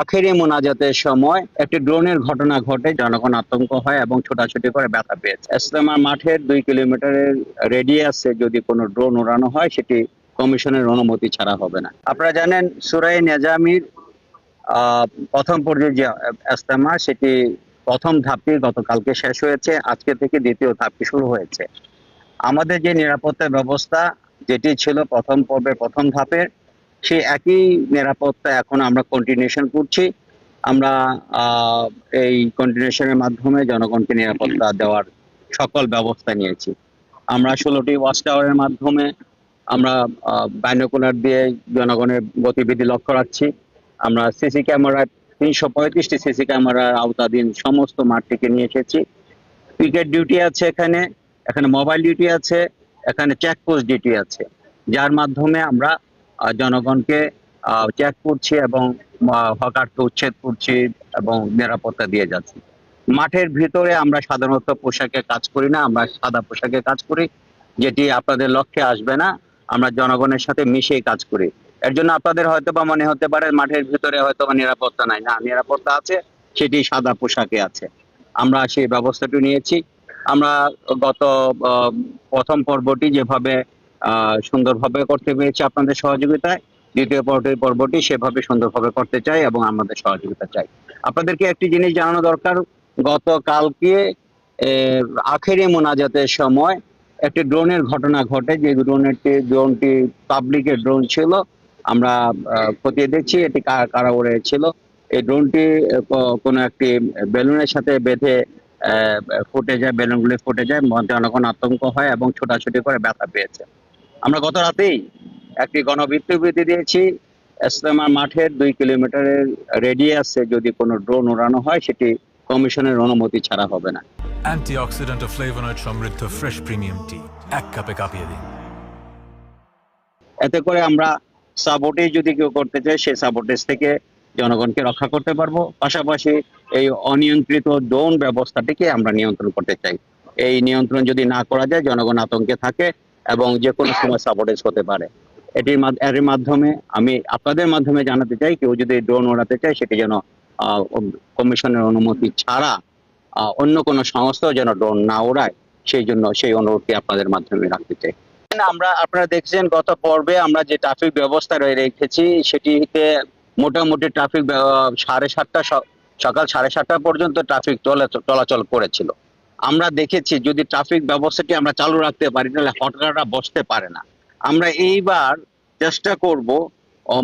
আখেরি মোনাজাতের সময় একটি ড্রোনের ঘটনা ঘটে, জনগণ আতঙ্ক হয় এবং ছোটাছুটি করে ব্যথা পেয়েছে। ইসলামা মাঠের দুই কিলোমিটারের রেডিয়াসে যদি কোনো ড্রোন উড়ানো হয়, সেটি কমিশনের অনুমতি ছাড়া হবে না। আপনারা জানেন, সুরাই নেজামির প্রথম পর্যায়ে যে ইস্তেমা সেটি প্রথম ধাপটি গতকালকে শেষ হয়েছে। আজকে থেকে দ্বিতীয় ধাপটি শুরু হয়েছে। আমাদের যে নিরাপত্তা ব্যবস্থা, যেটি ছিল প্রথম পর্বে প্রথম ধাপের সেই একই নিরাপত্তা এখন আমরা কন্টিনিউশন করছি। আমরা এই কন্টিনিউশনের মাধ্যমে জনগণকে নিরাপত্তা দেওয়ার সকল ব্যবস্থা নিয়েছি। আমরা ষোলোটি ওয়াচ টাওয়ারের মাধ্যমে আমরা বাইনোকুলার দিয়ে জনগণের গতিবিধি লক্ষ্য রাখছি। আমরা সিসি ক্যামেরা তিনশো পঁয়ত্রিশটি সিসি ক্যামেরার আওতাধীন সমস্ত মাঠটিকে নিয়ে এসেছি। পিকেট ডিউটি আছে এখানে এখানে মোবাইল ডিউটি আছে এখানে চেকপোস্ট ডিউটি আছে। যার মাধ্যমে আমরা জনগণকে চেক করছি এবং হকারকে উচ্ছেদ করছি এবং নিরাপত্তা দিয়ে যাচ্ছি। মাঠের ভিতরে আমরা সাধারণত পোশাকে কাজ করি না, আমরা সাদা পোশাকে কাজ করি, যেটি আপনাদের লক্ষ্যে আসবে না। আমরা জনগণের সাথে মিশে কাজ করি। এর জন্য আপনাদের হয়তো বা মনে হতে পারে, মাঠের ভিতরে হয়তো বা নিরাপত্তা নাই। না, নিরাপত্তা আছে, সেটি সাদা পোশাকে আছে। আমরা সেই ব্যবস্থাটি নিয়েছি। আমরা গত প্রথম পর্বটি যেভাবে সুন্দরভাবে করতে পেরেছি আপনাদের সহযোগিতায়। দ্বিতীয় পর্বটি পর্বটি সেভাবে সুন্দরভাবে করতে চাই এবং আমাদের সহযোগিতা চাই। আপনাদেরকে একটি জিনিস জানানো দরকার। গতকালকে আখেরি মোনাজাতের সময় একটি ড্রোনের ঘটনা ঘটে। যে ড্রোনেরটি ড্রোনটি পাবলিকের ড্রোন ছিল। আমরা খতিয়ে দেখছি, এটি কারা উড়েছিল এই ড্রোনটি কোনো একটি বেলুনের সাথে বেঁধে ফুটে যায়, বেলুনগুলি ফুটে যায়। জনগণ আতঙ্ক হয় এবং ছোটাছুটি করে ব্যথা পেয়েছে। আমরা গত রাতেই একটি গণবিজ্ঞপ্তি দিয়েছি ইসলামা মাঠের দুই কিলোমিটারের রেডিয়াসে যদি কোনো ড্রোন উড়ানো হয় সেটি কমিশনের অনুমতি ছাড়া হবে না। অ্যান্টিঅক্সিডেন্ট ও ফ্লেভোনয়েড সমৃদ্ধ ফ্রেশ প্রিমিয়াম টি এক কাপে কাঁপিয়ে দিন। এতে করে আমরা সাবোটেজ যদি কেউ করতে চায় সেই সাবোটেজ থেকে জনগণকে রক্ষা করতে পারব। পাশাপাশি এই অনিয়ন্ত্রিত ড্রোন ব্যবস্থাটিকে আমরা নিয়ন্ত্রণ করতে চাই। এই নিয়ন্ত্রণ যদি না করা যায় জনগণ আতঙ্কে থাকে। এবং যে কোনো সময় সাবোটেজ হতে পারে। এটির এর মাধ্যমে আমি আপনাদের মাধ্যমে জানাতে চাই, কেউ যদি ড্রোন ওড়াতে চায়, সেটি যেন কমিশনের অনুমতি ছাড়া অন্য কোনো সংস্থাও যেন ড্রোন না ওড়ায়, সেই জন্য সেই অনুরোধটি আপনাদের মাধ্যমে রাখতে চাই। আমরা, আপনারা দেখছেন, গত পর্বে আমরা যে ট্রাফিক ব্যবস্থা রয়ে রেখেছি, সেটিতে মোটামুটি ট্রাফিক সাড়ে সাতটা সকাল সাড়ে সাতটা পর্যন্ত ট্রাফিক চলে চলাচল করেছিল। আমরা দেখেছি যদি ট্রাফিক ব্যবস্থাটি আমরা চালু রাখতে পারি, তাহলে হটকাররা বসতে পারে না। আমরা এইবার চেষ্টা করব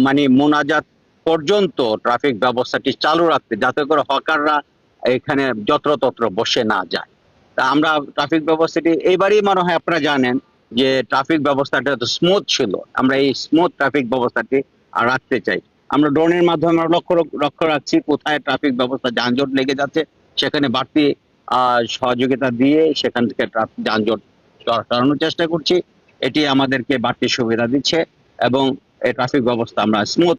মানে মোনাজাত পর্যন্ত ট্রাফিক ব্যবস্থাটি চালু রাখতে, যাতে করে হকাররা এখানে যত্রতত্র বসে না যায়। তা আমরা ট্রাফিক ব্যবস্থাটি এইবারই মনে হয় আপনারা জানেন যে ট্রাফিক ব্যবস্থাটা তো স্মুথ ছিল। আমরা এই স্মুথ ট্রাফিক ব্যবস্থাটি রাখতে চাই। আমরা ড্রোনের মাধ্যমে আমরা লক্ষ্য লক্ষ্য রাখছি কোথায় ট্রাফিক ব্যবস্থা যানজট লেগে যাচ্ছে, সেখানে বাড়তি সহযোগিতা দিয়ে সেখান থেকে যানজট সর- সরানোর চেষ্টা করছি। এটি আমাদেরকে বাড়তি সুবিধা দিচ্ছে এবং এই ট্রাফিক ব্যবস্থা আমরা স্মুথ